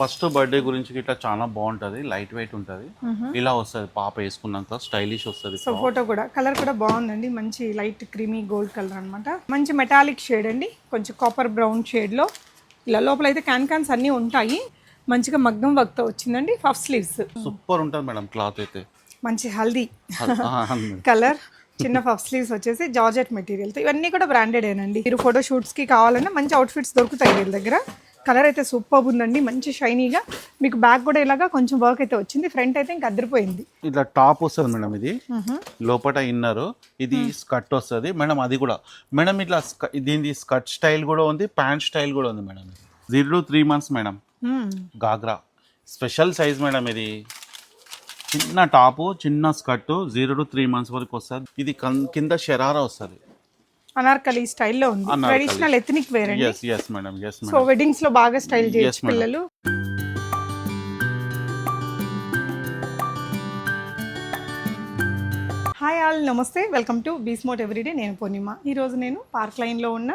First birthday గురించి ఇట్లా చాలా బాగుంటది లైట్ వెయిట్ ఉంటది. ఇలా వస్తది పాప వేసుకున్నాక స్టైలిష్ వస్తది సో ఫోటో కూడా కలర్ కూడా బాగుందండి. మంచి లైట్ క్రీమీ గోల్డ్ కలర్ అన్నమాట. మంచి మెటాలిక్ షేడ్ అండి. కొంచెం కాపర్ బ్రౌన్ షేడ్లో ఇలా లోపల అయితే క్యాన్ క్యాన్స్ అన్నీ ఉంటాయి. మంచిగా మగ్గం వర్క్తో వచ్చిందండి. పఫ్ స్లీవ్స్ సూపర్ ఉంటది మేడం క్లాత్ అయితే. మంచి హల్దీ కలర్ చిన్న పఫ్ స్లీవ్స్ వచ్చేసి జార్జెట్ మెటీరియల్తో ఇవన్నీ కూడా బ్రాండెడ్ ఏనండి. మీరు ఫోటో షూట్స్కి కావాలన్నా మంచి అవుట్ఫిట్స్ దొరుకుతాయి వీళ్ళ దగ్గర. కలర్ అయితే సూపర్ ఉందండి మంచి షైనీగా మీకు బ్యాక్ కూడా ఇలాగా కొంచెం వర్క్ అయితే వచ్చింది ఫ్రంట్ అయితే ఇంకా అదిరిపోయింది. ఇట్లా టాప్ వస్తుంది మేడం ఇది. లోపల ఇన్నర్ ఇది స్కర్ట్ వస్తుంది. మేడం అది కూడా మేడం ఇట్లా దీనిది స్కర్ట్ స్టైల్ కూడా ఉంది ప్యాంట్ స్టైల్ కూడా ఉంది madam zero three months madam. Ghagra special size madam ఇది. చిన్న టాపు చిన్న skirt zero to three months వరకు వస్తుంది. ఇది కింద షరారా వస్తుంది. అనార్కలి స్టైల్లో ఉంది. అనార్కలి. ట్రెడిషనల్ ఎథనిక్ వేర్ అండి. Yes yes madam yes so madam వెడ్డింగ్స్లో బాగా స్టైల్ చేయొచ్చు madam. పిల్లలు. హాయ్ ఆల్ నమస్తే. వెల్కమ్ టు బీస్మోట్ ఎవ్రీడే నేను పూర్ణిమ. ఈరోజు నేను పార్క్ లైన్లో ఉన్న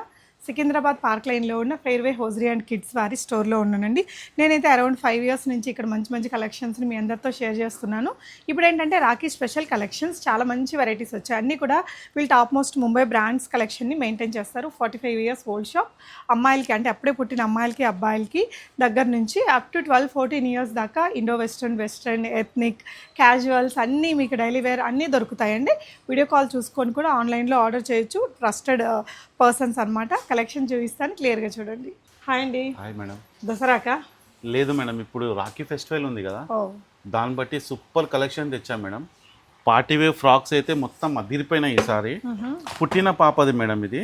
సికింద్రాబాద్ పార్క్ లైన్లో ఉన్న ఫెయిర్వే హోజరీ అండ్ కిడ్స్ వారి స్టోర్లో ఉన్నానండి. నేనైతే అరౌండ్ ఫైవ్ ఇయర్స్ నుంచి ఇక్కడ మంచి మంచి కలెక్షన్స్ని మీ అందరితో షేర్ చేస్తున్నాను. ఇప్పుడు ఏంటంటే రాఖీ స్పెషల్ కలెక్షన్స్ చాలా మంచి వెరైటీస్ వచ్చాయి. అన్నీ కూడా వీళ్ళు టాప్ మోస్ట్ ముంబై బ్రాండ్స్ కలెక్షన్ని మెయింటైన్ చేస్తారు. Forty five years old shop. అమ్మాయిలకి అంటే అప్పుడే పుట్టిన అమ్మాయిలకి అబ్బాయిలకి దగ్గర నుంచి up to twelve fourteen years దాకా Indo western western ethnic casuals అన్నీ మీకు డైలీ వేర్ అన్నీ దొరుకుతాయండి. వీడియో కాల్ చూసుకొని కూడా ఆన్లైన్లో ఆర్డర్ చేయొచ్చు. ట్రస్టెడ్ పర్సన్స్ అనమాట కలెక్షన్ చూపిస్తాను క్లియర్గా చూడండి. హాయ్ అండి. Hi madam. దసరాకా? లేదు మేడం ఇప్పుడు రాఖీ ఫెస్టివల్ ఉంది కదా. దాన్ని బట్టి సూపర్ కలెక్షన్ తెచ్చాం మేడం. పార్టీ వేర్ ఫ్రాక్స్ అయితే మొత్తం అదిరిపోయినాయి ఈసారి. పుట్టిన పాపది మేడం ఇది.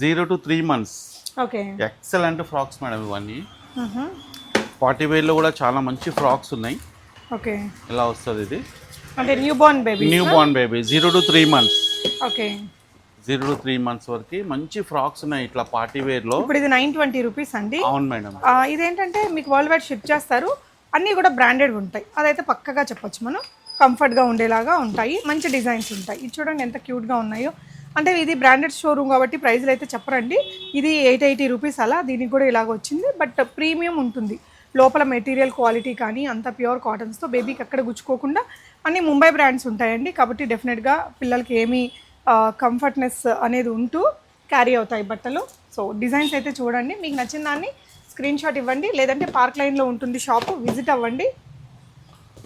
Zero to three months. Okay. Excellent frocks madam ఇవన్నీ. పార్టీ వేర్లో కూడా చాలా మంచి ఫ్రాక్స్ ఉన్నాయి. ఓకే. ఇలా వస్తుంది ఇది? అంటే newborn baby newborn baby zero to three months. Okay. Zero to three months వరకు మంచి ఫ్రాక్స్ ఉన్నాయి ఇట్లా పార్టీ వేర్లో ఇప్పుడు ఇది నైన్ ట్వంటీ రూపీస్ అండి. అవును మేడం. ఇదేంటంటే మీకు వరల్డ్ వైడ్ షిప్ చేస్తారు. అన్నీ కూడా బ్రాండెడ్ ఉంటాయి. అదైతే పక్కగా చెప్పొచ్చు మనం. కంఫర్ట్గా ఉండేలాగా ఉంటాయి. మంచి డిజైన్స్ ఉంటాయి. ఇది చూడండి ఎంత క్యూట్గా ఉన్నాయో. అంటే ఇది బ్రాండెడ్ షోరూమ్ కాబట్టి ప్రైస్లు అయితే చెప్పరండి. ఇది ఎయిట్ ఎయిటీ రూపీస్ అలా. దీనికి కూడా ఇలాగ వచ్చింది. బట్ ప్రీమియం ఉంటుంది. లోపల మెటీరియల్ క్వాలిటీ కానీ అంత ప్యూర్ కాటన్స్తో బేబీకి ఎక్కడ గుచ్చుకోకుండా అన్ని ముంబై బ్రాండ్స్ ఉంటాయండి. కాబట్టి డెఫినెట్గా పిల్లలకి ఏమీ కంఫర్ట్నెస్ అనేది ఉంటూ క్యారీ అవుతాయి బట్టలు. సో డిజైన్స్ అయితే చూడండి. మీకు నచ్చిన దాన్ని స్క్రీన్ షాట్ ఇవ్వండి. లేదంటే పార్క్ లైన్లో ఉంటుంది షాపు విజిట్ అవ్వండి.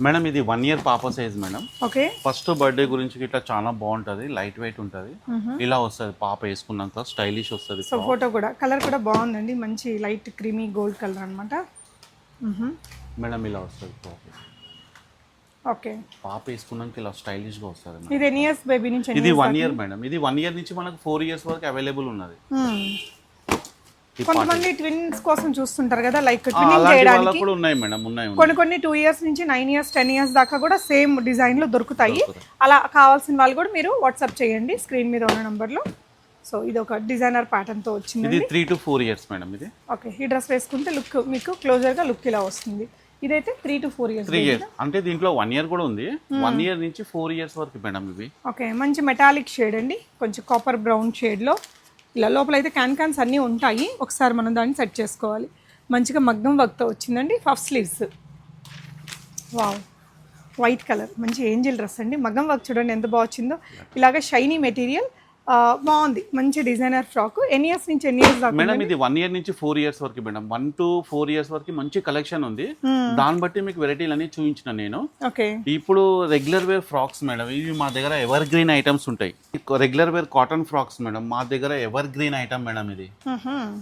మేడం ఇది వన్ ఇయర్ పాప size madam okay first birthday గురించి ఇట్లా చాలా బాగుంటది. లైట్ వెయిట్ ఉంటది. ఇలా వస్తుంది పాప వేసుకున్నాక స్టైలిష్ వస్తుంది సో ఫోటో కూడా కలర్ కూడా బాగుందండి. మంచి లైట్ క్రీమీ గోల్డ్ కలర్ అనమాట మేడం ఇలా వస్తుంది ఓకే. పాప వేసుకున్నాక ఇలా స్టైలిష్గా వస్తుంది ఇది ఎన్ని ఇయర్స్ బేబీ నుంచి ఇది వన్? Year madam. ఇది వన్ ఇయర్ నుంచి మనకు ఫోర్ ఇయర్స్ వరకు అవైలబుల్ ఉన్నది. Hmm. కొంతమంది ట్విన్స్ కోసం చూస్తుంటారు కదా లైక్ ట్విన్నింగ్ చేయడానికి కూడా ఉన్నాయి మేడం ఉన్నాయి. కొన్ని కొన్ని టూ ఇయర్స్ నుంచి నైన్ ఇయర్స్ టెన్ ఇయర్స్ దాకా కూడా సేమ్ డిజైన్లో దొరుకుతాయి. అలా కావాల్సిన వాళ్ళు కూడా మీరు వాట్సాప్ చేయండి స్క్రీన్ మీద ఉన్న నెంబర్లో సో ఇది ఒక డిజైనర్ ప్యాటర్న్తో వచ్చింది ఇది three to four years madam ఇది. ఓకే ఈ డ్రెస్ వేసుకుంటే లుక్ మీకు క్లోజర్గా లుక్ ఇలా వస్తుంది. ఇదైతే three to four years three years అంటే దీంట్లో వన్ ఇయర్ కూడా ఉంది. Hmm. వన్ ఇయర్ నుంచి ఫోర్ ఇయర్స్ వరకు మేడం ఇవి. ఓకే మంచి మెటాలిక్ షేడ్ అండి. కొంచెం కాపర్ బ్రౌన్ షేడ్లో ఇలా లోపల అయితే క్యాన్ క్యాన్స్ అన్నీ ఉంటాయి. ఒకసారి మనం దాన్ని సెట్ చేసుకోవాలి. మంచిగా మగ్గం వర్క్తో వచ్చిందండి. Puff sleeves wow white colour మంచి ఏంజిల్ డ్రెస్ అండి. మగ్గం వర్క్ చూడండి ఎంత బాగా వచ్చిందో. ఇలాగ షైనీ మెటీరియల్ బాగుంది. మంచి డిజైనర్ ఫ్రాక్. ఎన్ని ఇయర్స్ నుంచి ఎన్ని ఇయర్స్ దాకా మేడం ఇది వన్ ఇయర్ నుంచి ఫోర్ ఇయర్స్ వరకు madam. One to four years వరకు మంచి కలెక్షన్ ఉంది. దాన్ని బట్టి మీకు వెరైటీలు అన్ని చూపించిన నేను. ఓకే. ఇప్పుడు రెగ్యులర్ వేర్ ఫ్రాక్స్ మేడం. ఇవి మా దగ్గర ఎవర్ గ్రీన్ ఐటమ్స్ ఉంటాయి. Regular wear cotton frocks madam. మా దగ్గర ఎవర్ గ్రీన్ ఐటమ్ మేడం ఇది.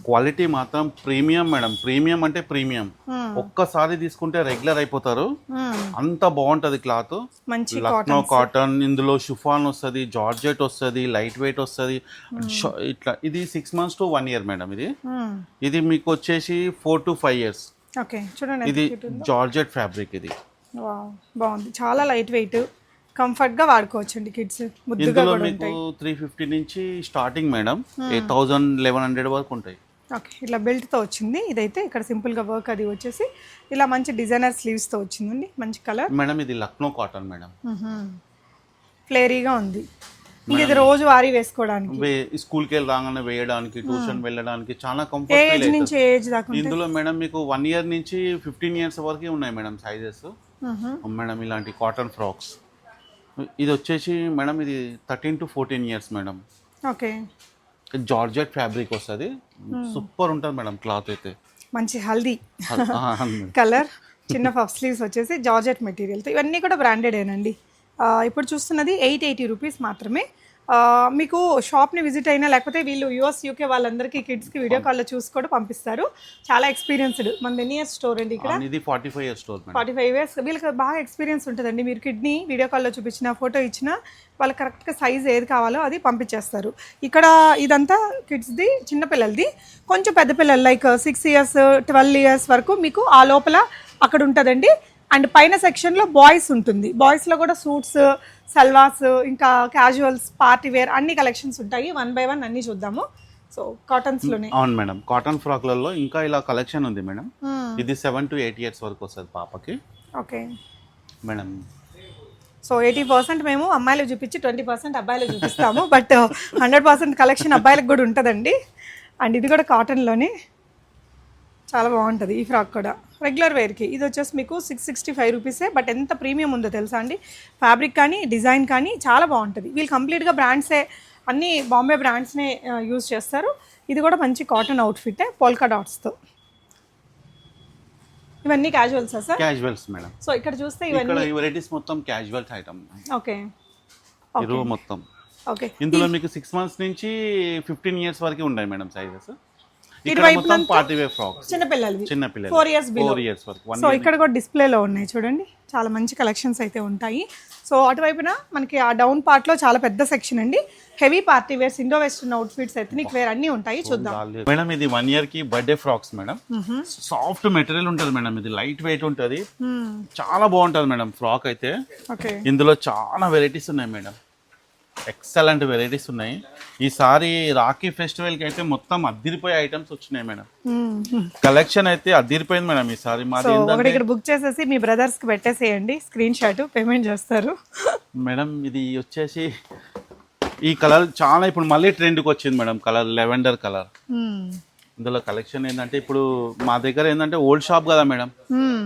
క్వాలిటీ మాత్రం ప్రీమియం మేడం. ప్రీమియం అంటే ప్రీమియం ఒక్కసారి తీసుకుంటే రెగ్యులర్ అయిపోతారు. అంత బాగుంటది క్లాత్ మంచి లక్నో కాటన్ ఇందులో షుఫాన్ వస్తుంది జార్జెట్ వస్తుంది లైట్ వెయిట్ వస్తుంది. ఇట్లా ఇది six months to one year madam ఇది. ఇది మీకు వచ్చేసి four to five years okay చూడండి ఇది. జార్జెట్ ఫ్యాబ్రిక్ ఇది. బాగుంది. చాలా లైట్ వెయిట్ కంఫర్ట్గా వాడుకోవచ్చు అండి కిడ్స్ ఇందులో మీకు త్రీ ఫిఫ్టీ నుంచి starting madam eight thousand eleven hundred వరకు ఉంటాయి. ఓకే ఇట్లా బెల్ట్తో వచ్చింది. ఇదైతే ఇక్కడ సింపుల్గా వర్క్ అది వచ్చేసి ఇలా మంచి డిజైనర్ స్లీవ్స్తో వచ్చిందండి. మంచి కలర్ మేడం ఇది లక్నో కాటన్ మేడం ఫ్లేరీగా ఉంది. ఇంక ఇది రోజు వారీ వేసుకోవడానికి. స్కూల్కి వెళ్ళి రాగానే వేయడానికి ట్యూషన్ వెళ్ళడానికి చాలా కంఫర్ట్ నుంచి ఏజ్ దాకా? ఇందులో మేడం మీకు వన్ ఇయర్ నుంచి ఫిఫ్టీన్ ఇయర్స్ వరకు ఉన్నాయి మేడం సైజెస్. మేడం ఇలాంటి కాటన్ ఫ్రాక్స్ ఇది వచ్చేసి మేడం ఇది thirteen to fourteen years madam okay. Georgette fabric వస్తుంది. సూపర్ ఉంటుంది మేడం క్లాత్ అయితే. మంచి హల్దీ. కలర్ చిన్న పఫ్ స్లీవ్స్ వచ్చేసి జార్జెట్ మెటీరియల్తో ఇవన్నీ కూడా బ్రాండెడేనండి ఇప్పుడు చూస్తున్నది ఎయిట్ ఎయిటీ రూపీస్ మాత్రమే. మీకు షాప్ని విజిట్ అయినా లేకపోతే వీళ్ళు యూఎస్ యూకే వాళ్ళందరికీ కిడ్స్కి వీడియో కాల్లో చూసి కూడా పంపిస్తారు. చాలా ఎక్స్పీరియన్స్డ్ మన ఎన్ని ఇయర్స్ స్టోర్ అండి ఇక్కడ? ఇది forty five years store forty five years వీళ్ళకి బాగా ఎక్స్పీరియన్స్ ఉంటుందండి. మీరు కిడ్నీ వీడియో కాల్లో చూపించిన ఫోటో ఇచ్చినా వాళ్ళకి కరెక్ట్గా సైజ్ ఏది కావాలో అది పంపించేస్తారు. ఇక్కడ ఇదంతా కిడ్స్ది చిన్నపిల్లలది కొంచెం పెద్ద పిల్లలు like six years twelve years వరకు మీకు ఆ లోపల అక్కడ ఉంటుందండి. అండ్ పైన సెక్షన్లో బాయ్స్ ఉంటుంది. బాయ్స్లో కూడా సూట్స్ సల్వాస్ ఇంకా క్యాజువల్స్ పార్టీ వేర్ అన్ని కలెక్షన్స్ ఉంటాయి. వన్ బై వన్ అన్ని చూద్దాము. సో కాటన్స్లోనే అవును మేడం. కాటన్ ఫ్రాక్లలో ఇంకా ఇలా కలెక్షన్ ఉంది మేడం. ఇది సెవెన్ టు ఎయిట్ ఇయర్స్ వరకు వస్తుంది పాపకి. Okay. Madam. So eighty percent మేము అమ్మాయిలు చూపించి ట్వంటీ పర్సెంట్ అబ్బాయిలు చూపిస్తాము. బట్ హండ్రెడ్ పర్సెంట్ కలెక్షన్ అబ్బాయిలకు కూడా ఉంటుందండి. అండ్ ఇది కూడా కాటన్లోనే చాలా బాగుంటుంది ఈ ఫ్రాక్ కూడా. రెగ్యులర్ వేర్కి. ఇది వచ్చేసి మీకు six sixty five rupees but ఎంత ప్రీమియం ఉందో తెలుసా అండి? ఫ్యాబ్రిక్ కానీ డిజైన్ కానీ చాలా బాగుంటుంది. వీళ్ళు కంప్లీట్గా బ్రాండ్సే అన్ని బాంబే బ్రాండ్స్నే యూజ్ చేస్తారు. ఇది కూడా మంచి కాటన్ అవుట్ఫిట్ పోల్కా డాట్స్తో ఇవన్నీ క్యాజువల్సా సార్? క్యాజువల్స్ మేడం సో ఇక్కడ చూస్తే ఇవన్నీ వెరైటీస్ మొత్తం క్యాజువల్స్ ఐటమ్ ఓకే. మొత్తం. ఓకే. ఇందులో మీకు సిక్స్ మంత్స్ నుంచి ఫిఫ్టీన్ ఇయర్స్ వరకు ఉన్నాయి madam sizes four years so ఇక్కడ కూడా డిస్ప్లేలో ఉన్నాయి చూడండి. చాలా మంచి కలెక్షన్స్ అయితే ఉంటాయి. సో అటువైపున మనకి ఆ డౌన్ పార్ట్లో చాలా పెద్ద సెక్షన్ అండి. Heavy party wears Indo western outfits ethnic wear అన్నీ ఉంటాయి. చూద్దాం. మేడం ఇది వన్ ఇయర్కి birthday frocks madam. Soft material ఉంటుంది మేడం. ఇది లైట్ వెయిట్ ఉంటుంది. చాలా బాగుంటుంది మేడం ఫ్రాక్ అయితే. ఇందులో చాలా వెరైటీస్ ఉన్నాయి మేడం. ఎక్సలెంట్ వెరైటీస్ ఉన్నాయి. ఈసారి రాఖీ ఫెస్టివల్కి అయితే మొత్తం అద్దిరిపోయే ఐటమ్స్ వచ్చినాయి మేడం. కలెక్షన్ అయితే అద్దిరిపోయింది మేడం ఈసారి మాది ఒకటి ఇక్కడ బుక్ చేసేసి మీ బ్రదర్స్కి పెట్టేసేయండి. స్క్రీన్ షాట్ పేమెంట్ చేస్తారు. మేడం ఇది వచ్చేసి ఈ కలర్ చాలా ఇప్పుడు మళ్ళీ ట్రెండ్కి వచ్చింది మేడం కలర్ లెవెండర్ కలర్. ఇందులో కలెక్షన్ ఏంటంటే ఇప్పుడు మా దగ్గర ఏంటంటే ఓల్డ్ షాప్ కదా మేడం.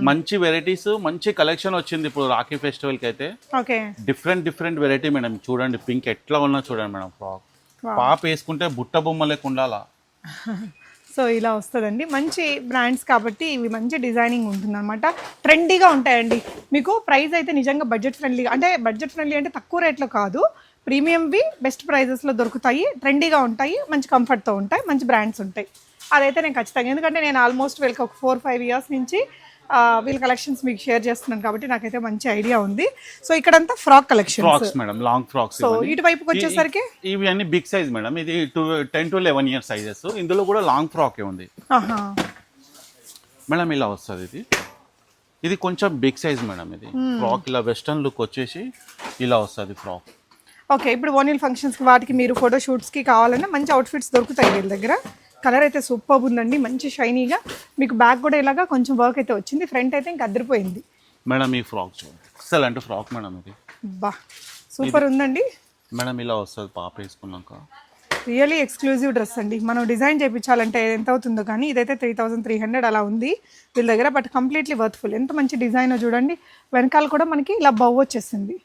మంచి వెరైటీస్ మంచి కలెక్షన్ వచ్చింది ఇప్పుడు రాఖీ ఫెస్టివల్కి అయితే. Okay different different variety madam. చూడండి పింక్ ఎట్లా ఉన్నా చూడండి మేడం ఫ్రాక్ పాప వేసుకుంటే బుట్ట బొమ్మ లేకుండా సో ఇలా వస్తుందండి. మంచి బ్రాండ్స్ కాబట్టి ఇవి మంచి డిజైనింగ్ ఉంటుంది అనమాట ట్రెండీగా ఉంటాయండి. మీకు ప్రైస్ అయితే నిజంగా బడ్జెట్ ఫ్రెండ్లీ అంటే బడ్జెట్ ఫ్రెండ్లీ అంటే తక్కువ రేట్లో కాదు. ప్రీమియంవి బెస్ట్ ప్రైజెస్లో దొరుకుతాయి. ట్రెండీగా ఉంటాయి. మంచి కంఫర్ట్తో ఉంటాయి. మంచి బ్రాండ్స్ ఉంటాయి. అదైతే నేను ఖచ్చితంగా. ఎందుకంటే నేను ఆల్మోస్ట్ వీళ్ళకి ఒక ఫోర్ ఫైవ్ ఇయర్స్ నుంచి వీళ్ళ కలెక్షన్స్ మీకు షేర్ చేస్తున్నాను కాబట్టి నాకైతే మంచి ఐడియా ఉంది. సో ఇక్కడంతా frock collection frocks madam long frocks so ఇటువైపుకి వచ్చేసరికి? ఇవి అన్ని బిగ్ సైజ్ మేడం ఇది two ten to eleven years sizes ఇందులో కూడా లాంగ్ ఫ్రాకే ఉంది. మేడం ఇలా వస్తుంది ఇది. ఇది కొంచెం బిగ్ సైజ్ మేడం ఇది. ఫ్రాక్ ఇలా వెస్టర్న్ లుక్ వచ్చేసి ఇలా వస్తుంది ఫ్రాక్ ఓకే ఇప్పుడు ఓనిల్ ఫంక్షన్స్కి వాటికి మీరు ఫోటో షూట్స్కి కావాలన్నా మంచి అవుట్ఫిట్స్ దొరుకుతాయి వీళ్ళ దగ్గర. కలర్ అయితే సూపర్ ఉందండి మంచి షైనీగా. మీకు బ్యాక్ కూడా ఇలాగా కొంచెం వర్క్ అయితే వచ్చింది ఫ్రంట్ అయితే ఇంకా అదిరిపోయింది. మేడం ఈ ఫ్రాక్ చూడండి. ఎక్సలెంట్ ఫ్రాక్ మేడం ఇది. బా సూపర్ ఉందండి. మేడం ఇలా వస్తుంది పాప వేసుకున్నాక. రియలీ ఎక్స్క్లూజివ్ డ్రెస్ అండి. మనం డిజైన్ చేయించాలంటే ఎంత అవుతుందో కానీ ఇదైతే త్రీ థౌసండ్ త్రీ హండ్రెడ్ అలా ఉంది వీళ్ళ దగ్గర బట్ కంప్లీట్లీ వర్త్ఫుల్ ఎంత మంచి డిజైన్ చూడండి వెనకాల కూడా మనకి ఇలా బవ్ వచ్చేసింది.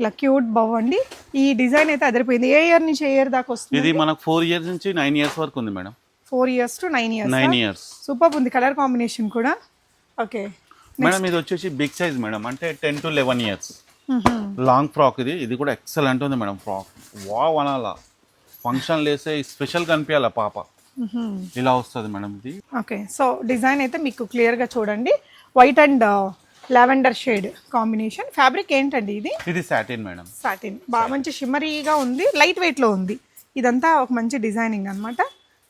ఇలా క్యూట్ బవ్ అండి. ఈ డిజైన్ అయితే అదిరిపోయింది. ఏ ఇయర్ నుంచి ఏ ఇయర్ దాకా వస్తుంది ఇది మనకు ఫోర్ ఇయర్స్ నుంచి నైన్ ఇయర్స్ వరకు ఉంది madam. Four years to nine years nine years. Super ఉంది కలర్ కాంబినేషన్ కూడా. ఓకే. మేడం ఇది వచ్చేసి బిగ్ సైజ్ మేడం. అంటే ten to eleven years. Long frock ఇది. ఇది కూడా ఎక్సలెంట్ ఉంది మేడం ఫ్రాక్. వావ్ అనాలా. ఫంక్షన్ లేసే స్పెషల్ కనిపించాల పాప. ఇలా వస్తుంది మేడం ఇది. ఓకే. సో డిజైన్ అయితే మీకు క్లియర్గా చూడండి. White and lavender shade combination. Fabric ఏంటండి ఇది? ఇది సాటిన్ మేడం. సాటిన్. బాగా మంచి షిమ్మరీగా ఉంది. లైట్ వెయిట్లో ఉంది. ఇదంతా ఒక మంచి డిజైనింగ్ అన్నమాట.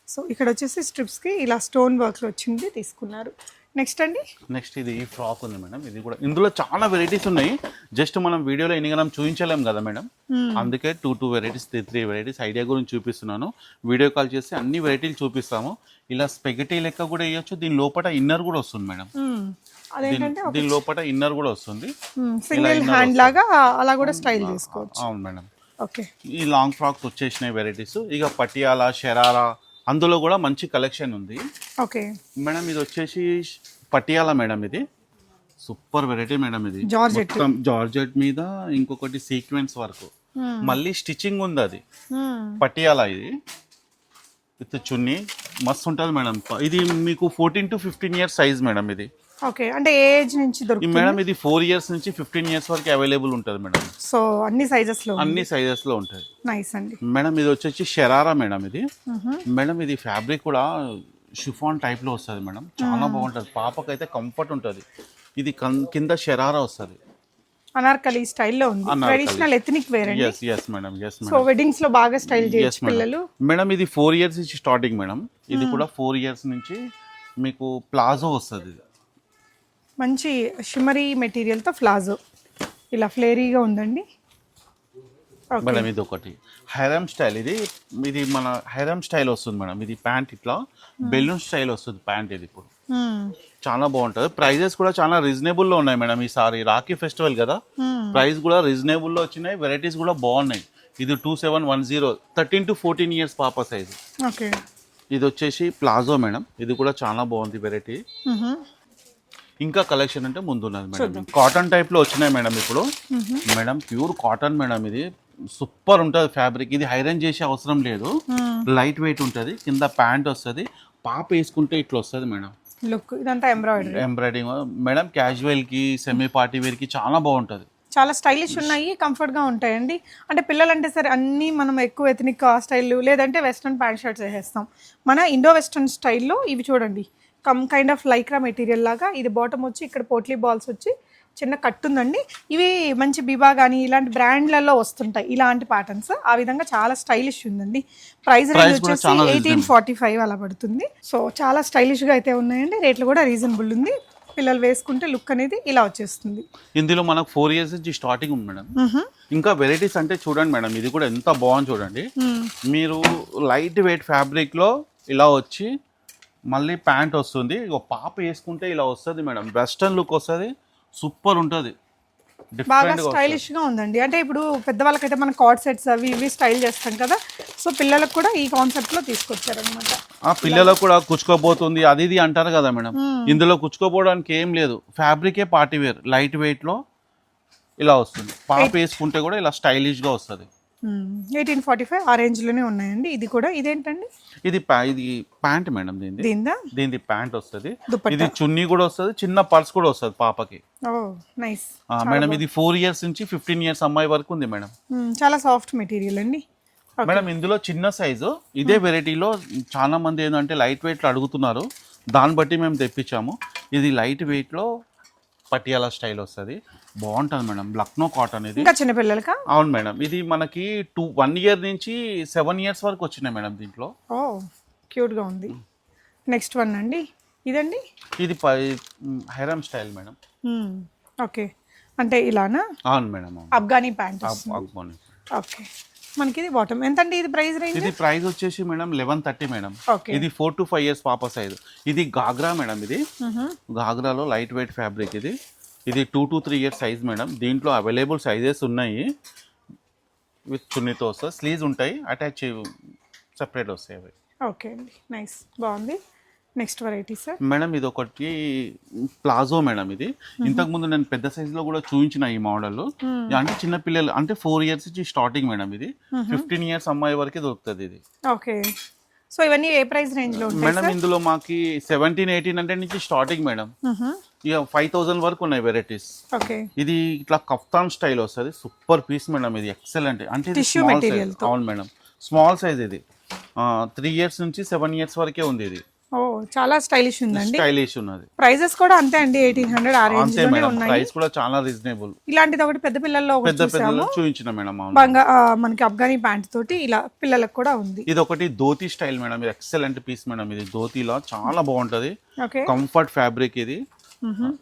సో ఇక్కడ వచ్చేసి స్ట్రిప్స్కి ఇలా స్టోన్ వర్క్లో వచ్చింది తీసుకున్నారు. నెక్స్ట్ అండి? నెక్స్ట్ ఇది ఈ ఫ్రాక్ ఉంది మేడం. ఇది కూడా ఇందులో చాలా వెరైటీస్ ఉన్నాయి. జస్ట్ మనం వీడియోలో ఎన్ని గణం చూపించలేం కదా మేడం. అందుకే two two varieties three three varieties idea గురించి చూపిస్తున్నాను. వీడియో కాల్ చేసి అన్ని వెరైటీలు చూపిస్తాము. ఇలా స్పెగటీ లెక్క కూడా వేయొచ్చు. దీని లోపల ఇన్నర్ కూడా వస్తుంది మేడం. మ్మ్. అదేంటంటే దీని లోపల ఇన్నర్ కూడా వస్తుంది. సింగిల్ హ్యాండ్ లాగా అలా కూడా స్టైల్ చేసుకోవచ్చు అవును మేడం. ఓకే. ఈ లాంగ్ ఫ్రాక్స్ వచ్చేసినాయి వెరైటీస్. ఇక పటియాలా షరారా అందులో కూడా మంచి కలెక్షన్ ఉంది. ఓకే. మేడం ఇది వచ్చేసి పటియాలా మేడం ఇది. సూపర్ వెరైటీ మేడం ఇది. జార్జెట్. జార్జెట్ మీద ఇంకొకటి సీక్వెన్స్ వర్క్. మళ్ళీ స్టిచ్చింగ్ ఉంది అది. పటియాలా ఇది. విత్ చున్నీ. మస్తు ఉంటుంది మేడం. ఇది మీకు fourteen to fifteen years size madam ఇది. ఓకే అంటే ఏ ఏజ్ నుంచి దొరుకుతుంది? మేడం ఇది ఫోర్ ఇయర్స్ నుంచి ఫిఫ్టీన్ ఇయర్స్ వరకు అవైలబుల్ ఉంటుంది మేడం. సో అన్ని సైజెస్లో అన్ని సైజెస్లో ఉంటుంది. నైస్ అండి. మేడం ఇది వచ్చేసి షరారా మేడం ఇది. మేడం ఇది ఫ్యాబ్రిక్ కూడా షిఫాన్ టైప్లో వస్తుంది మేడం. చాలా బాగుంటుంది. పాపకైతే కంఫర్ట్ ఉంటుంది. ఇది కింద షరారా వస్తుంది. అనార్కలి స్టైల్లో ఉంది. ట్రెడిషనల్ ఎథనిక్ వేర్ అండి? Yes yes madam so madam. వెడ్డింగ్స్లో బాగా స్టైల్ చేయొచ్చు పిల్లలు? మేడం ఇది ఫోర్ ఇయర్స్ నుంచి స్టార్టింగ్ మేడం. ఇది కూడా ఫోర్ ఇయర్స్ నుంచి మీకు ప్లాజో వస్తుంది మంచి షిమరీ మెటీరియల్తో ఫ్లాజో ఇలా ఫ్లేరీగా ఉందండి. మేడం ఇది ఒకటి. Harem style. ఇది ఇది మన హైరామ్ స్టైల్ వస్తుంది మేడం. ఇది ప్యాంట్ ఇట్లా. బెలూన్ స్టైల్ వస్తుంది ప్యాంట్ ఇది ఇప్పుడు. చాలా బాగుంటుంది. ప్రైజెస్ కూడా చాలా రీజనబుల్లో ఉన్నాయి మేడం. ఈసారి రాఖీ ఫెస్టివల్ కదా. ప్రైస్ కూడా రీజనబుల్లో వచ్చినాయి. వెరైటీస్ కూడా బాగున్నాయి. ఇది two seven one zero thirteen to fourteen years పాప సైజు ఓకే ఇది వచ్చేసి ప్లాజో మేడం. ఇది కూడా చాలా బాగుంది వెరైటీ. ఇంకా కలెక్షన్ అంటే ముందున్నది మేడం కాటన్ టైప్లో వచ్చినాయి మేడం ఇప్పుడు. మేడం ప్యూర్ కాటన్ మేడం ఇది. సూపర్ ఉంటుంది ఫ్యాబ్రిక్ ఇది ఐరన్ చేసే అవసరం లేదు. లైట్ వెయిట్ ఉంటుంది. కింద ప్యాంట్ వస్తుంది. పాప వేసుకుంటే ఇట్లా వస్తుంది మేడం లుక్ ఇదంతా ఎంబ్రాయిడరీ ఎంబ్రాయిడింగ్ మేడం క్యాజువల్కి సెమీ పార్టీ వేర్కి చాలా బాగుంటుంది. చాలా స్టైలిష్ ఉన్నాయి. కంఫర్ట్గా ఉంటాయండి. అంటే పిల్లలంటే సరే అన్నీ మనం ఎక్కువ ఎథనిక్ స్టైల్ లేదంటే వెస్ట్రన్ ప్యాంట్ షర్ట్స్ వేసేస్తాం. మన ఇండో వెస్ట్రన్ స్టైల్లో ఇవి చూడండి. Come kind of lycra material లాగా ఇది బాటమ్ వచ్చి ఇక్కడ పోట్లీ బాల్స్ వచ్చి చిన్న కట్ ఉందండి. ఇవి మంచి బిబా కానీ ఇలాంటి బ్రాండ్లలో వస్తుంటాయి ఇలాంటి ప్యాటర్న్స్ ఆ విధంగా చాలా స్టైలిష్ ఉందండి. ప్రైస్ రేంజ్ వచ్చేసి ఎయిటీన్ ఫార్టీ ఫైవ్ అలా పడుతుంది. సో చాలా స్టైలిష్గా అయితే ఉన్నాయండి. రేట్లు కూడా రీజనబుల్ ఉంది. పిల్లలు వేసుకుంటే లుక్ అనేది ఇలా వచ్చేస్తుంది. ఇందులో మనకు ఫోర్ ఇయర్స్ నుంచి స్టార్టింగ్ ఉంది మేడం ఇంకా వెరైటీస్ అంటే చూడండి మేడం ఇది కూడా ఎంత బాగుంది చూడండి. మీరు లైట్ వెయిట్ ఫ్యాబ్రిక్లో ఇలా వచ్చి మళ్ళీ ప్యాంట్ వస్తుంది. ఇక పాప వేసుకుంటే ఇలా వస్తుంది మేడం. వెస్టర్న్ లుక్ వస్తుంది. సూపర్ ఉంటుంది. బాగా స్టైలిష్గా ఉందండి. అంటే ఇప్పుడు పెద్దవాళ్ళకైతే మనం కార్డ్ సెట్స్ అవి ఇవి స్టైల్ చేస్తాం కదా. సో పిల్లలకు కూడా ఈ కాన్సెప్ట్లో తీసుకొచ్చారనమాట ఆ పిల్లలకు కూడా కుచ్చుకోబోతుంది. అది ఇది అంటారు కదా మేడం. ఇందులో కుచ్చుకోపోవడానికి ఏం లేదు. ఫ్యాబ్రికే పార్టీ వేర్. లైట్ వెయిట్లో ఇలా వస్తుంది. పాప వేసుకుంటే కూడా ఇలా స్టైలిష్గా వస్తుంది. ఎయిటీన్ ఫార్టీ ఫైవ్ ఆ రేంజ్లోనే ఉన్నాయండి. ఇది కూడా ఇదేంటండి? ఇది ఇది ప్యాంట్ మేడం దీనిది. దీందా దీనిది ప్యాంట్ వస్తుంది. ఇది చున్నీ కూడా వస్తుంది చిన్న పర్స్ కూడా వస్తుంది పాపకి. Oh nice. మేడం ఇది ఫోర్ ఇయర్స్ నుంచి ఫిఫ్టీన్ ఇయర్స్ అమ్మాయి వరకు ఉంది మేడం. చాలా సాఫ్ట్ మెటీరియల్ అండి. మేడం ఇందులో చిన్న సైజు ఇదే వెరైటీలో చాలా మంది ఏంటంటే లైట్ వెయిట్లో అడుగుతున్నారు. దాన్ని బట్టి మేము తెప్పించాము. ఇది లైట్ వెయిట్లో పటియాలా స్టైల్ వస్తుంది. బాగుంటుంది మేడం. లక్నో కాటన్ ఇది ఇంకా చిన్నపిల్లలకా అవును మేడం. ఇది మనకి టూ వన్ ఇయర్ నుంచి సెవెన్ ఇయర్స్ వరకు వచ్చినాయి మేడం దీంట్లో. ఓ క్యూట్గా ఉంది. నెక్స్ట్ వన్ అండి. ఇదండి? ఇది హైరామ్ స్టైల్ మేడం. ఓకే. అంటే ఇలానా? అవును మేడం అఫ్ఘనీ ప్యాంట్. ఓకే. మనకి ఇది బాటమ్ ఎంత అండి ఇది ప్రైస్ రేంజ్ ఇది ప్రైస్ వచ్చేసి madam eleven thirty madam. Okay ఇది ఫోర్ టు ఫైవ్ ఇయర్స్ పాప సైజ్ ఇది గాగ్రా మేడం ఇది. గాగ్రాలో లైట్ వెయిట్ ఫ్యాబ్రిక్ ఇది. ఇది two to three years size madam. దీంట్లో అవైలబుల్ సైజెస్ ఉన్నాయి. విత్ చున్నీతో వస్తుంది. స్లీవ్స్ ఉంటాయి. అటాచ్ సెపరేట్ వస్తాయి అవి. ఓకే అండి. నైస్ బాగుంది. Next variety sir? మేడం ఇది ఒకటి ప్లాజో మేడం ఇది. ఇంతకు ముందు నేను పెద్ద సైజ్లో కూడా చూపించిన ఈ మోడల్. అంటే చిన్న పిల్లలు అంటే ఫోర్ ఇయర్స్ నుంచి స్టార్టింగ్ మేడం ఇది. ఫిఫ్టీన్ ఇయర్స్ అమ్మాయి వరకే దొరుకుతుంది ఇది. ఓకే. సో ఇవన్నీ ఏ ప్రైస్ రేంజ్లో మేడం ఇందులో మాకి సెవెంటీన్ ఎయిటీన్ హండ్రెడ్ నుంచి స్టార్టింగ్ మేడం. ఇక ఫైవ్ థౌసండ్ వరకు ఉన్నాయి వెరైటీస్. ఇది ఇట్లా కఫ్తాన్ స్టైల్ వస్తుంది. సూపర్ పీస్ మేడం ఇది ఎక్సలెంట్. అంటే. అవును మేడం. స్మాల్ సైజ్ ఇది. త్రీ ఇయర్స్ నుంచి సెవెన్ ఇయర్స్ వరకే ఉంది ఇది. ఓ చాలా స్టైలిష్ ఉందండి. స్టైలిష్ ఉన్నది. ప్రైజెస్ కూడా అంతే అండి ఎయిటీన్ హండ్రెడ్ ఆ రేంజ్లోనే ఉన్నాయి. ప్రైస్ కూడా చాలా రీజనబుల్ ఇలాంటిది ఒకటి పెద్ద పిల్లల్లో పెద్ద పెద్దలు చూపించిన మేడం బంగా మనకి అఫ్ఘనీ ప్యాంట్ తోటి ఇలా పిల్లలకు కూడా ఉంది. ఇది ఒకటి ధోతి స్టైల్ మేడం. ఇది ఎక్సలెంట్ పీస్ మేడం ఇది. ధోతిలో చాలా బాగుంటది. కంఫర్ట్ ఫ్యాబ్రిక్ ఇది.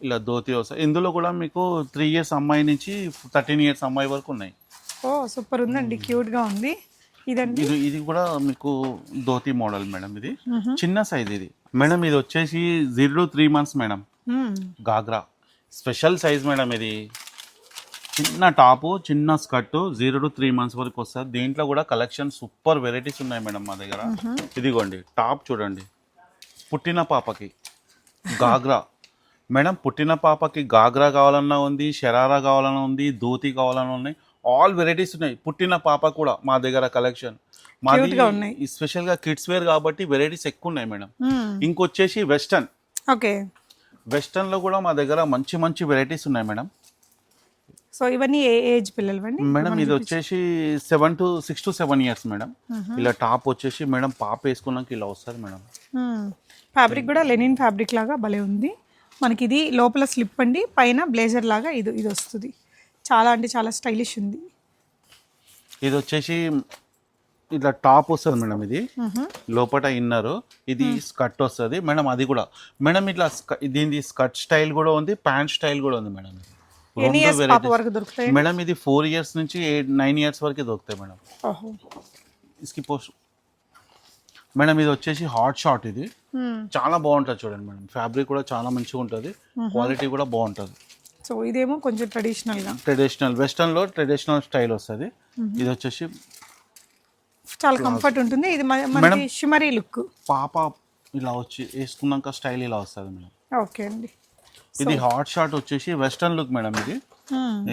ఇలా ధోతి వస్తాయి ఇందులో కూడా మీకు త్రీ ఇయర్స్ అమ్మాయి నుంచి థర్టీన్ ఇయర్స్ అమ్మాయి వరకు ఉన్నాయి. ఓ సూపర్ ఉందండి. క్యూట్గా ఉంది. ఇదండి? ఇది ఇది కూడా మీకు ధోతి మోడల్ మేడం ఇది. చిన్న సైజ్ ఇది. మేడం ఇది వచ్చేసి zero three months madam. Ghagra. Special size madam ఇది. చిన్న టాపు చిన్న skirt zero to three months వరకు వస్తుంది. దీంట్లో కూడా కలెక్షన్ సూపర్ వెరైటీస్ ఉన్నాయి మేడం మా దగ్గర. ఇదిగోండి టాప్ చూడండి. పుట్టిన పాపకి గాగ్రా. మేడం పుట్టిన పాపకి గాగ్రా కావాలన్నా ఉంది షరారా కావాలన్నా ఉంది ధోతి కావాలన్నా ఉన్నాయి. ఆల్ వెరైటీస్ ఉన్నాయి. పుట్టిన పాప కూడా మా దగ్గర కలెక్షన్. మాది స్పెషల్గా కిడ్స్ వేర్ కాబట్టి వెరైటీస్ ఎక్కువ ఉన్నాయి మేడం ఇంకొచ్చేసి వెస్టర్న్ ఓకే వెస్టర్న్లో కూడా మా దగ్గర మంచి మంచి వెరైటీస్ ఉన్నాయి మేడం సో ఇవన్నీ ఏ ఏజ్ పిల్లలు అండి మేడం ఇది వచ్చేసి seven to six to seven years madam ఇలా టాప్ వచ్చేసి మేడం పాప వేసుకున్నాక ఇలా వస్తుంది మేడం ఫ్యాబ్రిక్ కూడా లెనిన్ ఫ్యాబ్రిక్ లాగా భలే ఉంది. మనకి ఇది లోపల స్లిప్ అండి పైన బ్లేజర్ లాగా ఇది ఇది వస్తుంది. చాలా అంటే చాలా స్టైలిష్ ఉంది. ఇది వచ్చేసి ఇట్లా టాప్ వస్తుంది మేడం ఇది. లోపల ఇన్నర్ ఇది స్కర్ట్ వస్తుంది. మేడం అది కూడా మేడం ఇట్లా దీని స్కర్ట్ స్టైల్ కూడా ఉంది ప్యాంట్ స్టైల్ కూడా ఉంది మేడం మేడం ఇది ఫోర్ ఇయర్స్ నుంచి ఎయిట్ నైన్ ఇయర్స్ వరకు దొరుకుతాయి మేడం. ఓహో. ఇస్కి పోస్ట్. మేడం ఇది వచ్చేసి హాట్ షాట్ ఇది. చాలా బాగుంటుంది చూడండి మేడం. ఫ్యాబ్రిక్ కూడా చాలా మంచిగా ఉంటుంది. క్వాలిటీ కూడా బాగుంటుంది. సో ఇదేమో కొంచెం ట్రెడిషనల్గా ట్రెడిషనల్ వెస్టర్న్లో ట్రెడిషనల్ స్టైల్ వస్తుంది. ఇది వచ్చేసి చాలా కంఫర్ట్ ఉంటుంది. ఇది మన- మనకి షిమరీ లుక్ పాప ఇలా వచ్చి వేసుకున్నాక స్టైల్ ఇలా వస్తుంది మేడం. ఓకే అండి. ఇది హాట్ షార్ట్ వచ్చేసి వెస్టర్న్ లుక్ మేడం ఇది.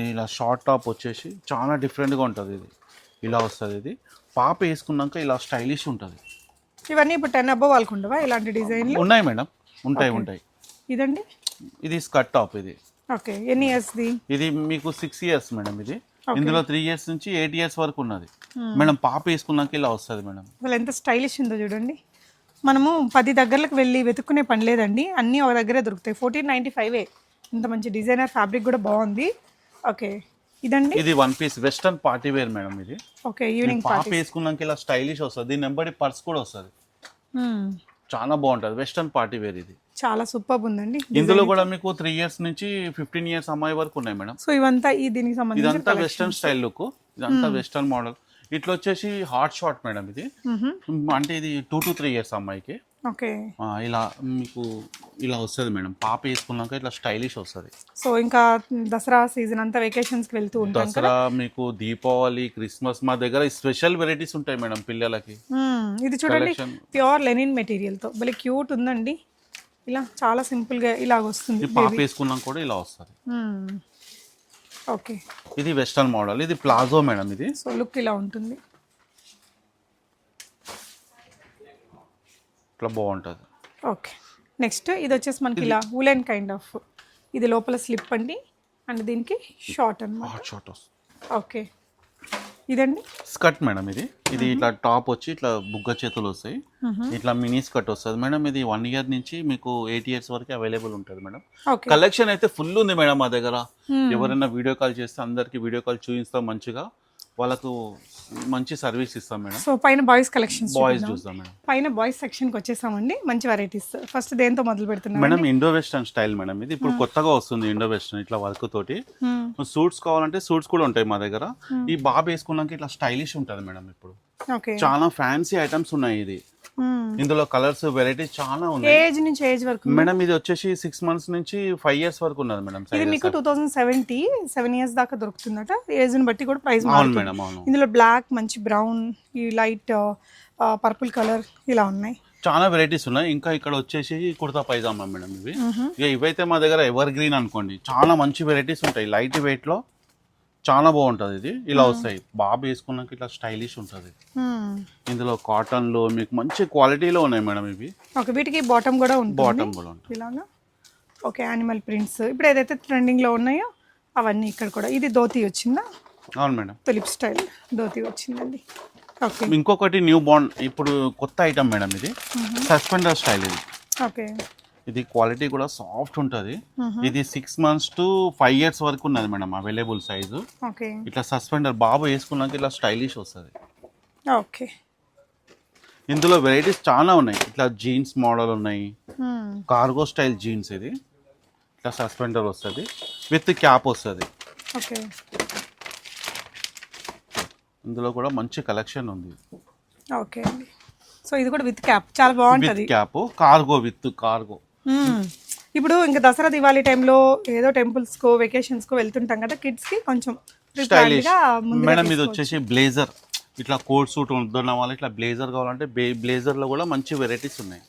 ఇలా షార్ట్ టాప్ వచ్చేసి చాలా డిఫరెంట్గా ఉంటుంది ఇది. ఇలా వస్తుంది ఇది. పాప వేసుకున్నాక ఇలా స్టైలిష్ ఉంటుంది. ఇవన్నీ ఇప్పుడు టెన్ అబ్బో వాళ్ళకు ఉండవా? ఇలాంటి డిజైన్లు ఉన్నాయి మేడం. ఉంటాయి ఉంటాయి. ఇదండి? ఇది స్కర్ట్ టాప్ ఇది. ఓకే ఎన్ని ఇయర్స్ది ఇది మీకు సిక్స్ ఇయర్స్ మేడం ఇది. ఇందులో త్రీ ఇయర్స్ నుంచి ఎయిట్ ఇయర్స్ వరకు ఉన్నది. మేడం పాప వేసుకున్నాక ఇలా వస్తుంది మేడం. అసలు ఎంత స్టైలిష్ ఉందో చూడండి. మనము పది దగ్గరకు వెళ్ళి వెతుక్కునే పని లేదండి. అన్నీ ఒక దగ్గరే దొరుకుతాయి. ఫోర్టీన్ నైంటీ ఫైవే ఇంత మంచి డిజైనర్ ఫ్యాబ్రిక్ కూడా బాగుంది. ఓకే ఇదండి? ఇది one piece western party wear madam ఇది. ఓకే ఈవినింగ్ పాప వేసుకున్నాక ఇలా స్టైలిష్ వస్తుంది. దీని వెంబడి పర్స్ కూడా వస్తుంది. చాలా బాగుంటుంది. వెస్టర్న్ పార్టీ వేర్ ఇది. చాలా సూపర్ ఉందండి. ఇందులో కూడా మీకు త్రీ ఇయర్స్ నుంచి ఫిఫ్టీన్ ఇయర్స్ అమ్మాయి వరకు ఉన్నాయి మేడం. సో ఇవంతా ఈ దీనికి సంబంధించి ఇదంతా వెస్టర్న్ స్టైల్ లుక్ ఇదంతా వెస్టర్న్ మోడల్ ఇట్లా వచ్చేసి హాట్ షార్ట్ మేడం ఇది. అంటే ఇది టూ టు త్రీ ఇయర్స్ అమ్మాయికి. ఓకే. ఇలా మీకు ఇలా వస్తుంది మేడం. పాప వేసుకున్నాక ఇట్లా స్టైలిష్ వస్తుంది. సో ఇంకా దసరా సీజన్ అంతా వెకేషన్స్కి వెళ్తూ ఉంటాం దసరా మీకు దీపావళి క్రిస్మస్ మా దగ్గర స్పెషల్ వెరైటీస్ ఉంటాయి మేడం పిల్లలకి. మ్మ్. ఇది చూడండి. ప్యూర్ లెనిన్ మెటీరియల్తో భలే క్యూట్ ఉందండి. ఇలా చాలా సింపుల్గా ఇలాగ వస్తుంది. పాప వేసుకున్నాక కూడా ఇలా వస్తుంది. ఓకే ఇది వెస్టర్న్ మోడల్. ఇది ప్లాజో మేడం ఇది. సో లుక్ ఇలా ఉంటుంది. ఇట్లా బాగుంటుంది. ఓకే నెక్స్ట్ ఇది వచ్చేసి మనకి ఇలా ఉలెన్ కైండ్ ఆఫ్ ఇది లోపల స్లిప్ అండి. అండ్ దీనికి షార్ట్ అన్నమాట. హాట్ షార్ట్ వస్తుంది. ఓకే ఇదండి? స్కర్ట్ మేడం ఇది. ఇది ఇట్లా టాప్ వచ్చి ఇట్లా బుగ్గ చేతులు వస్తాయి. ఇట్లా మినీ స్కర్ట్ వస్తుంది. మేడం ఇది వన్ ఇయర్ నుంచి మీకు ఎయిట్ ఇయర్స్ వరకు అవైలబుల్ ఉంటుంది మేడం. కలెక్షన్ అయితే ఫుల్ ఉంది మేడం మా దగ్గర. ఎవరైనా వీడియో కాల్ చేస్తే అందరికి వీడియో కాల్ చూపిస్తాం మంచిగా. వాళ్ళకు మంచి సర్వీస్ ఇస్తాం మేడం. సో పైన బాయ్స్ కలెక్షన్స్ బాయ్స్ చూస్తాం మేడం. పైన బాయ్స్ సెక్షన్కి వచ్చేసామండి. మంచి వెరైటీస్ ఫస్ట్ దేంతో మొదలు పెడుతున్నాం madam Indo western style madam ఇది. ఇప్పుడు కొత్తగా వస్తుంది ఇండో వెస్టర్న్ ఇట్లా వర్క్ తోటి. సూట్స్ కావాలంటే సూట్స్ కూడా ఉంటాయి మా దగ్గర. ఈ బాబు వేసుకున్నాక ఇట్లా స్టైలిష్ ఉంటుంది మేడం ఇప్పుడు. ఓకే చాలా ఫ్యాన్సీ ఐటమ్స్ ఉన్నాయి ఇది. ఇందులో కలర్స్ వెరైటీస్ చాలా ఉన్నాయి. ఏజ్ నుంచి ఏజ్ వరకు మేడం ఇది వచ్చేసి సిక్స్ మంత్స్ నుంచి ఫైవ్ ఇయర్స్ వరకు ఉన్నది మేడం ఇది. మీకు two thousand seventy seven years దాకా దొరుకుతుందట. ఏజ్ని బట్టి కూడా ప్రైస్ మేడం అవును. ఇందులో బ్లాక్ మంచి బ్రౌన్ ఈ లైట్ పర్పుల్ కలర్ ఇలా ఉన్నాయి. చాలా వెరైటీస్ ఉన్నాయి. ఇంకా ఇక్కడ వచ్చేసి కుర్తా పైజామా మేడం ఇవి. ఇక ఇవైతే మా దగ్గర ఎవర్ గ్రీన్ అనుకోండి. చాలా మంచి వెరైటీస్ ఉంటాయి. లైట్ వెయిట్లో చాలా బాగుంటది ఇది. ఇలా వస్తాయి. బాబు వేసుకున్నాక ఇట్లా స్టైలిష్ ఉంటుంది. ఇందులో కాటన్లో మీకు మంచి క్వాలిటీలో ఉన్నాయి మేడం ఇవి. ఓకే వీటికి బాటమ్ కూడా ఉంటుంది బాటమ్ కూడా ఉంటాయి ఇలాగా? Okay animal prints. ఇప్పుడు ఏదైతే ట్రెండింగ్లో ఉన్నాయో అవన్నీ ఇక్కడ కూడా. ఇది ధోతి వచ్చిందా? అవును మేడం. తులిప్ స్టైల్ ధోతి వచ్చిందండి. ఓకే. ఇంకొకటి న్యూ బాండ్ ఇప్పుడు కొత్త ఐటమ్ మేడం ఇది. సస్పెండర్ స్టైల్ ఇది. ఓకే. ఇది క్వాలిటీ కూడా సాఫ్ట్ ఉంటుంది. ఇది six months to five years వరకు ఉన్నది మేడం అవైలబుల్ సైజు ఇట్లా సస్పెండర్ బాబు వేసుకున్నాక ఇట్లా స్టైలిష్ వస్తుంది. ఓకే. ఇందులో వెరైటీస్ చాలా ఉన్నాయి. ఇట్లా జీన్స్ మోడల్ ఉన్నాయి. కార్గో స్టైల్ జీన్స్ ఇది. ఇట్లా సస్పెండర్ వస్తుంది. విత్ క్యాప్ వస్తుంది. ఓకే. ఇందులో కూడా మంచి కలెక్షన్ ఉంది. ఓకే సో ఇది కూడా విత్ క్యాప్ చాలా బాగుంటుంది. Cap cargo with cargo. ఇప్పుడు ఇంకా దసరా దివాళీ టైంలో ఏదో టెంపుల్స్కో వెకేషన్స్కో వెళ్తుంటాం కదా కిడ్స్కి కొంచెం స్టైలిష్గా ముందుగా మేడం ఇది వచ్చేసి బ్లేజర్ ఇట్లా కోట్ సూట్ ఉంటున్న వాళ్ళు ఇట్లా బ్లేజర్ కావాలంటే బ్లేజర్లో కూడా మంచి వెరైటీస్ ఉన్నాయి.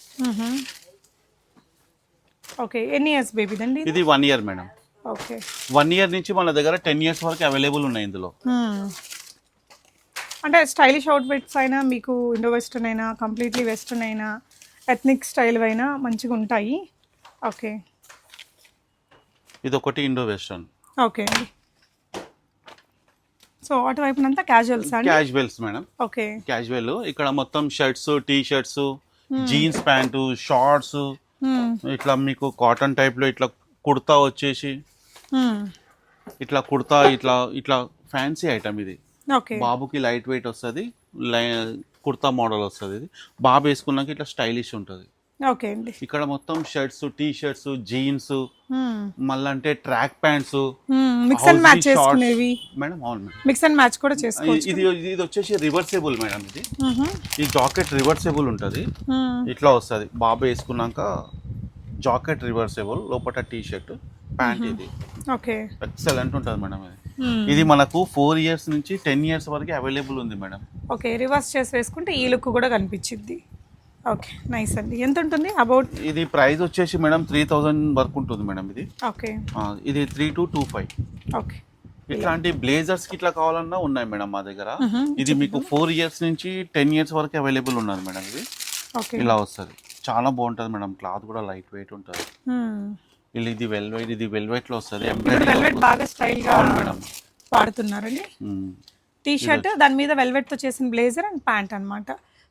ఓకే ఎన్ని ఇయర్స్ బేబీదండి ఇది? One year madam okay one year నుంచి మన దగ్గర టెన్ ఇయర్స్ వరకు అవైలబుల్ ఉన్నాయి ఇందులో. అంటే స్టైలిష్ అవుట్ఫిట్స్ అయినా మీకు ఇండో వెస్ట్రన్ అయినా కంప్లీట్లీ వెస్ట్రన్ అయినా ఎథ్నిక్ స్టైల్ అయినా మంచిగా ఉంటాయి. ఓకే. ఇది ఒకటి ఇండో వెస్టర్న్. ఓకే అండి. సో అటువైపునంతా క్యాజువల్స్ అండి? Casuals madam. ఓకే. క్యాజువల్ ఇక్కడ మొత్తం shirts T shirts jeans pant shorts. ఇట్లా మీకు కాటన్ టైప్లో ఇట్లా కుర్తా వచ్చేసి Hmm. ఇట్లా కుర్తా ఇట్లా ఇట్లా ఫ్యాన్సీ ఐటమ్ ఇది. బాబుకి లైట్ వెయిట్ వస్తుంది కుర్తా మోడల్ వస్తుంది ఇది. బాబు వేసుకున్నాక ఇట్లా స్టైలిష్ ఉంటుంది. ఓకే అండి. ఇక్కడ మొత్తం షర్ట్స్ టీ షర్ట్స్ జీన్స్ మళ్ళీ అంటే track pants mix and match చేసుకునేవి. Madam అవును మేడం. మిక్స్ అండ్ మ్యాచ్ కూడా చేసుకోవచ్చు. ఇది ఇది వచ్చేసి రివర్సేబుల్ మేడం ఇది. ఈ జాకెట్ రివర్సేబుల్ ఉంటుంది. ఇట్లా వస్తుంది. బాబు వేసుకున్నాక జాకెట్ రివర్సేబుల్ లోపల టీ షర్ట్ ప్యాంట్ ఇది. ఓకే. ఎక్సలెంట్ ఉంటుంది మేడం ఇది. ఇది మనకు ఫోర్ ఇయర్స్ నుంచి టెన్ ఇయర్స్ వరకు అవైలబుల్ ఉంది మేడం. ఓకే రివర్స్ చేసి వేసుకుంటే ఈ లుక్ కూడా కనిపించింది. ఓకే నైస్ అండి. ఎంత ఉంటుంది? అబౌట్? ఇది ప్రైస్ వచ్చేసి మేడం త్రీ థౌజండ్ వరకు ఉంటుంది మేడం ఇది. ఓకే. ఇది three two two five. Okay. ఇట్లాంటి బ్లేజర్స్కి ఇట్లా కావాలన్నా ఉన్నాయి మేడం మా దగ్గర. ఇది మీకు ఫోర్ ఇయర్స్ నుంచి టెన్ ఇయర్స్ వరకు అవైలబుల్ ఉన్నది మేడం ఇది. ఓకే. ఇలా వస్తుంది. చాలా బాగుంటుంది మేడం. క్లాత్ కూడా లైట్ వెయిట్ ఉంటుంది. ఇలా ఇది వెల్వెట్ ఇది వెల్వెట్లో వస్తుంది వెల్వెట్ బాగా అవును మేడం. వాడుతున్నారండి. టీ షర్ట్ దాని మీద వెల్వెట్తో చేసిన బ్లేజర్ అండ్ ప్యాంట్ అన్నమాట.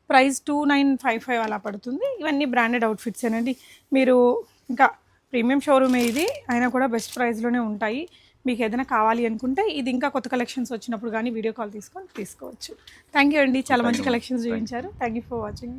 Price two nine five five అలా పడుతుంది. ఇవన్నీ బ్రాండెడ్ అవుట్ఫిట్స్ ఏనండి. మీరు ఇంకా ప్రీమియం షోరూమ్ ఇది అయినా కూడా బెస్ట్ ప్రైస్లోనే ఉంటాయి. మీకు ఏదైనా కావాలి అనుకుంటే ఇది ఇంకా కొత్త కలెక్షన్స్ వచ్చినప్పుడు కానీ వీడియో కాల్ తీసుకొని తీసుకోవచ్చు. థ్యాంక్ యూ అండి. చాలా మంచి కలెక్షన్స్ చూపించారు. Thank you for watching.